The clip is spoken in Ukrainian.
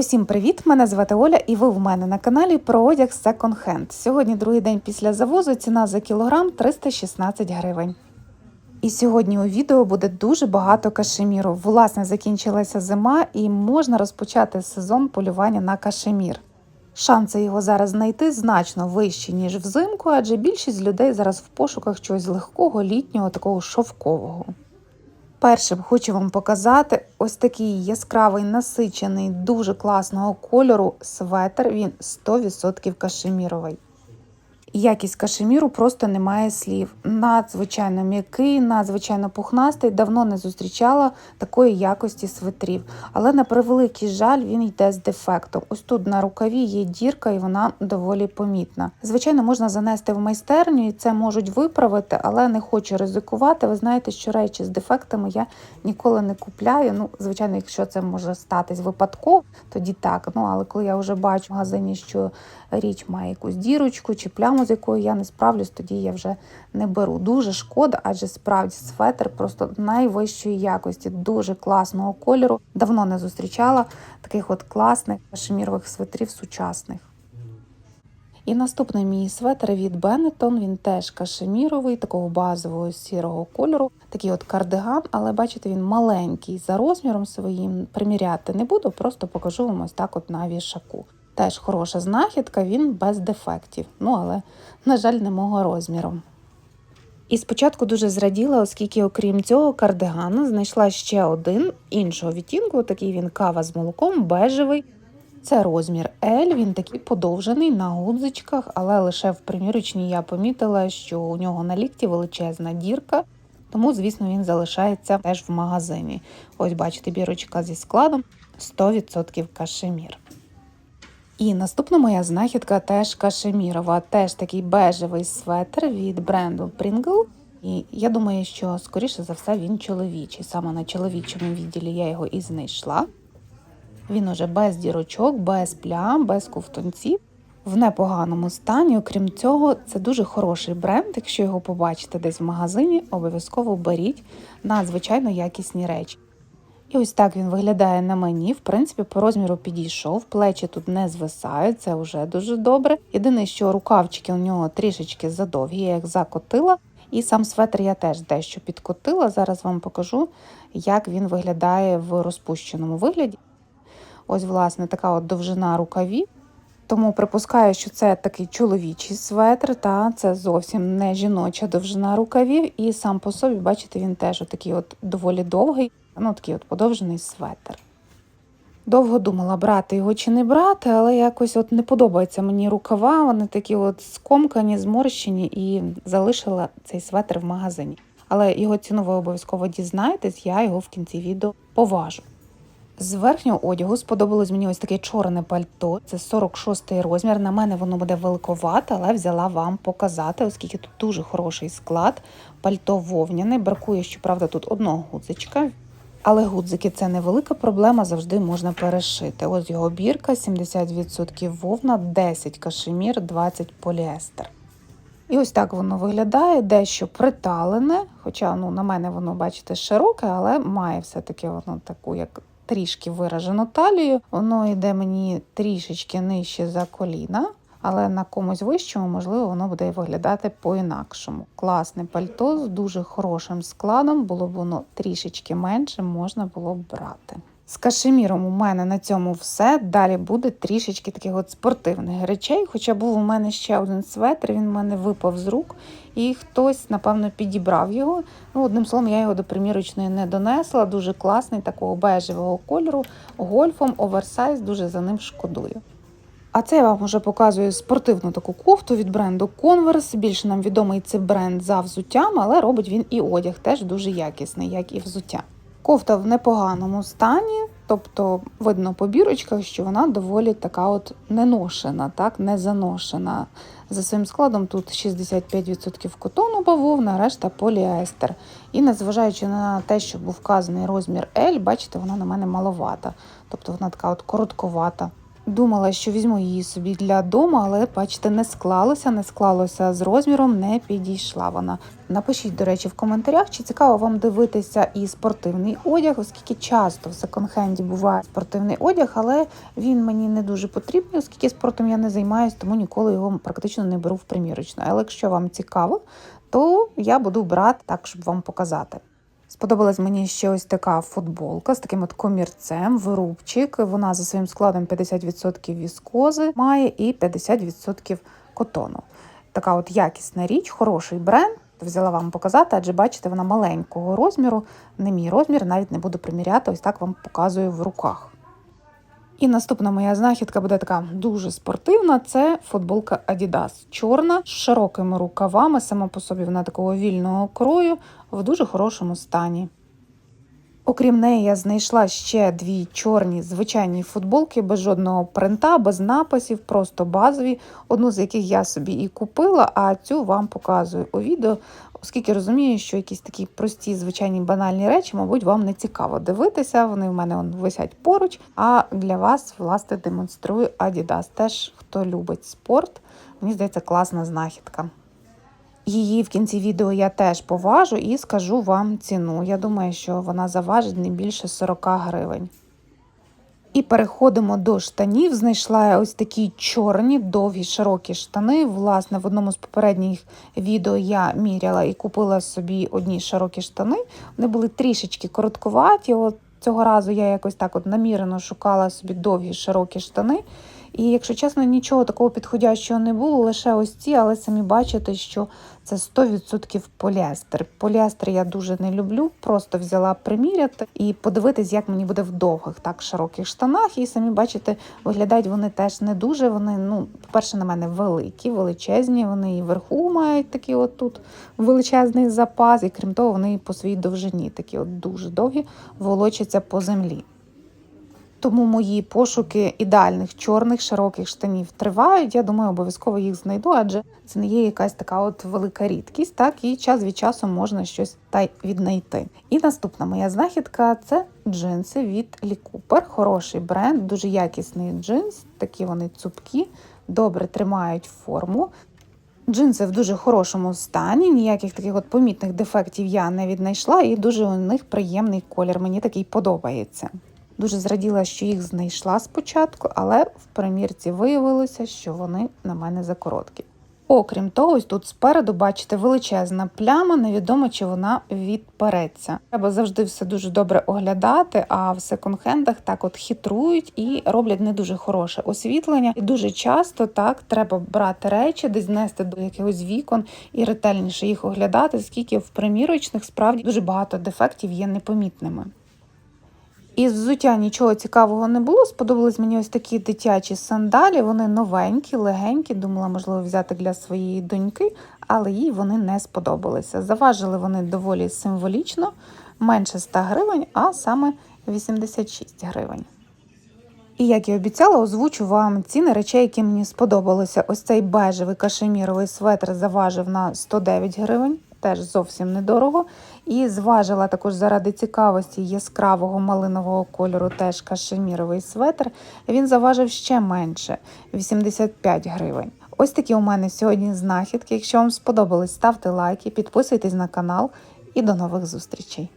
Усім привіт! Мене звати Оля, і ви в мене на каналі про одяг Second Hand. Сьогодні другий день після завозу. Ціна за кілограм 316 гривень. І сьогодні у відео буде дуже багато кашеміру. Власне, закінчилася зима і можна розпочати сезон полювання на кашемір. Шанси його зараз знайти значно вищі, ніж взимку, адже більшість людей зараз в пошуках чогось легкого, літнього, такого шовкового. Першим хочу вам показати ось такий яскравий, насичений, дуже класного кольору светр. Він 100% кашеміровий. Якість кашеміру просто немає слів. Надзвичайно м'який, надзвичайно пухнастий. Давно не зустрічала такої якості светрів. Але на превеликий жаль, він йде з дефектом. Ось тут на рукаві є дірка, і вона доволі помітна. Звичайно, можна занести в майстерню і це можуть виправити, але не хочу ризикувати. Ви знаєте, що речі з дефектами я ніколи не купляю. Ну, звичайно, якщо це може статись випадково, тоді так. Ну але коли я вже бачу в магазині, що річ має якусь дірочку чи пляму, з якою я не справлюсь, тоді я вже не беру. Дуже шкода, адже справді светр просто найвищої якості, дуже класного кольору. Давно не зустрічала таких от класних кашемірових светрів сучасних. І наступний мій светр від Benetton, він теж кашеміровий, такого базового сірого кольору. Такий от кардиган, але бачите, він маленький за розміром своїм. Приміряти не буду, просто покажу вам ось так от на вішаку. Теж хороша знахідка, він без дефектів. Ну, але, на жаль, не мого розміру. І спочатку дуже зраділа, оскільки, окрім цього кардигану, знайшла ще один іншого відтінку, такий він кава з молоком, бежевий. Це розмір L, він такий подовжений на гудзичках, але лише в примірочній я помітила, що у нього на лікті величезна дірка, тому, звісно, він залишається теж в магазині. Ось, бачите, бірочка зі складом 100% кашемір. І наступна моя знахідка теж кашемірова, теж такий бежевий светр від бренду Pringle. І я думаю, що скоріше за все він чоловічий. Саме на чоловічому відділі я його і знайшла. Він уже без дірочок, без плям, без ковтунців, в непоганому стані. Окрім цього, це дуже хороший бренд. Якщо його побачите десь в магазині, обов'язково беріть надзвичайно якісні речі. І ось так він виглядає на мені. В принципі, по розміру підійшов, плечі тут не звисають, це вже дуже добре. Єдине, що рукавчики у нього трішечки задовгі, я їх закотила. І сам светр я теж дещо підкотила. Зараз вам покажу, як він виглядає в розпущеному вигляді. Ось, власне, така от довжина рукавів. Тому припускаю, що це такий чоловічий светр, та це зовсім не жіноча довжина рукавів. І сам по собі, бачите, він теж такий от доволі довгий, ну такий от подовжений светр. Довго думала, брати його чи не брати, але якось от не подобаються мені рукава, вони такі от скомкані, зморщені, і залишила цей светр в магазині. Але його ціну ви обов'язково дізнаєтесь, я його в кінці відео поважу. З верхнього одягу сподобалось мені ось таке чорне пальто. Це 46 розмір. На мене воно буде великовате, але взяла вам показати, оскільки тут дуже хороший склад. Пальто вовняне. Бракує, щоправда, тут одного гудзичка. Але гудзики це невелика проблема, завжди можна перешити. Ось його бірка, 70% вовна, 10 кашемір, 20 поліестер. І ось так воно виглядає, дещо приталене, хоча ну, на мене воно, бачите, широке, але має все-таки воно таку, як трішки виражену талію. Воно йде мені трішечки нижче за коліна, але на комусь вищому, можливо, воно буде виглядати по-інакшому. Класне пальто з дуже хорошим складом, було б воно трішечки менше, можна було б брати. З кашеміром у мене на цьому все. Далі буде трішечки таких от спортивних речей. Хоча був у мене ще один светр, він у мене випав з рук, і хтось, напевно, підібрав його. Ну, Одним словом, я його до примірочної не донесла. Дуже класний, такого бежевого кольору, гольфом, оверсайз, дуже за ним шкодую. А це я вам вже показую спортивну таку кофту від бренду Converse. Більше нам відомий цей бренд за взуттям, але робить він і одяг теж дуже якісний, як і взуття. Кофта в непоганому стані, тобто видно по бірочках, що вона доволі така от неношена, так, не заношена. За своїм складом тут 65% котону бавовна, решта поліестер. І незважаючи на те, що був вказаний розмір L, бачите, вона на мене маловата. Тобто вона така от коротковата. Думала, що візьму її собі для дому, але бачите, не склалося, не склалося з розміром, не підійшла вона. Напишіть, до речі, в коментарях, чи цікаво вам дивитися і спортивний одяг, оскільки часто в секонд-хенді буває спортивний одяг, але він мені не дуже потрібний, оскільки спортом я не займаюся, тому ніколи його практично не беру в примірочну. Але якщо вам цікаво, то я буду брати так, щоб вам показати. Сподобалась мені ще ось така футболка з таким от комірцем, вирубчик. Вона за своїм складом 50% віскози має і 50% котону. Така от якісна річ, хороший бренд. Взяла вам показати, адже бачите, вона маленького розміру, не мій розмір, навіть не буду приміряти, ось так вам показую в руках. І наступна моя знахідка буде така дуже спортивна. Це футболка Adidas. Чорна з широкими рукавами. Сама по собі вона такого вільного крою в дуже хорошому стані. Окрім неї, я знайшла ще дві чорні звичайні футболки без жодного принта, без написів, просто базові. Одну з яких я собі і купила, а цю вам показую у відео, оскільки розумію, що якісь такі прості, звичайні банальні речі, мабуть, вам не цікаво дивитися. Вони в мене он, висять поруч. А для вас, власне, демонструю Adidas. Теж хто любить спорт, мені здається, класна знахідка. Її в кінці відео я теж поважу і скажу вам ціну. Я думаю, що вона заважить не більше 40 гривень. І переходимо до штанів. Знайшла я ось такі чорні, довгі, широкі штани. Власне, в одному з попередніх відео я міряла і купила собі одні широкі штани. Вони були трішечки короткуваті. От цього разу я якось так от намірено шукала собі довгі широкі штани. І, якщо чесно, нічого такого підходящого не було, лише ось ці, але самі бачите, що це 100% поліестер. Поліестер я дуже не люблю, просто взяла приміряти і подивитись, як мені буде в довгих, так широких штанах. І самі бачите, виглядають вони теж не дуже. Вони, ну, по-перше, на мене великі, величезні. Вони і вверху мають такий от тут величезний запас, і крім того, вони по своїй довжині такі от дуже довгі, волочаться по землі. Тому мої пошуки ідеальних чорних широких штанів тривають. Я думаю, обов'язково їх знайду, адже це не є якась така от велика рідкість, так і час від часу можна щось та й віднайти. І наступна моя знахідка це джинси від Lee Cooper. Хороший бренд, дуже якісний джинс. Такі вони цупкі, добре тримають форму. Джинси в дуже хорошому стані, ніяких таких от помітних дефектів я не віднайшла, і дуже у них приємний колір. Мені такий подобається. Дуже зраділа, що їх знайшла спочатку, але в примірці виявилося, що вони на мене закороткі. Окрім того, ось тут спереду, бачите, величезна пляма, невідомо, чи вона відпереться. Треба завжди все дуже добре оглядати, а в секонд-хендах так от хитрують і роблять не дуже хороше освітлення. І дуже часто так треба брати речі, десь нести до якихось вікон і ретельніше їх оглядати, оскільки в примірочних справді дуже багато дефектів є непомітними. Із взуття нічого цікавого не було. Сподобались мені ось такі дитячі сандалі. Вони новенькі, легенькі. Думала, можливо, взяти для своєї доньки, але їй вони не сподобалися. Заважили вони доволі символічно, менше 100 гривень, а саме 86 гривень. І як і обіцяла, озвучу вам ціни речей, які мені сподобалися. Ось цей бежевий кашеміровий светр заважив на 109 гривень теж зовсім недорого. І зважила також заради цікавості яскравого малинового кольору, теж кашеміровий светр. Він заважив ще менше 85 гривень. Ось такі у мене сьогодні знахідки. Якщо вам сподобались, ставте лайки, підписуйтесь на канал і до нових зустрічей.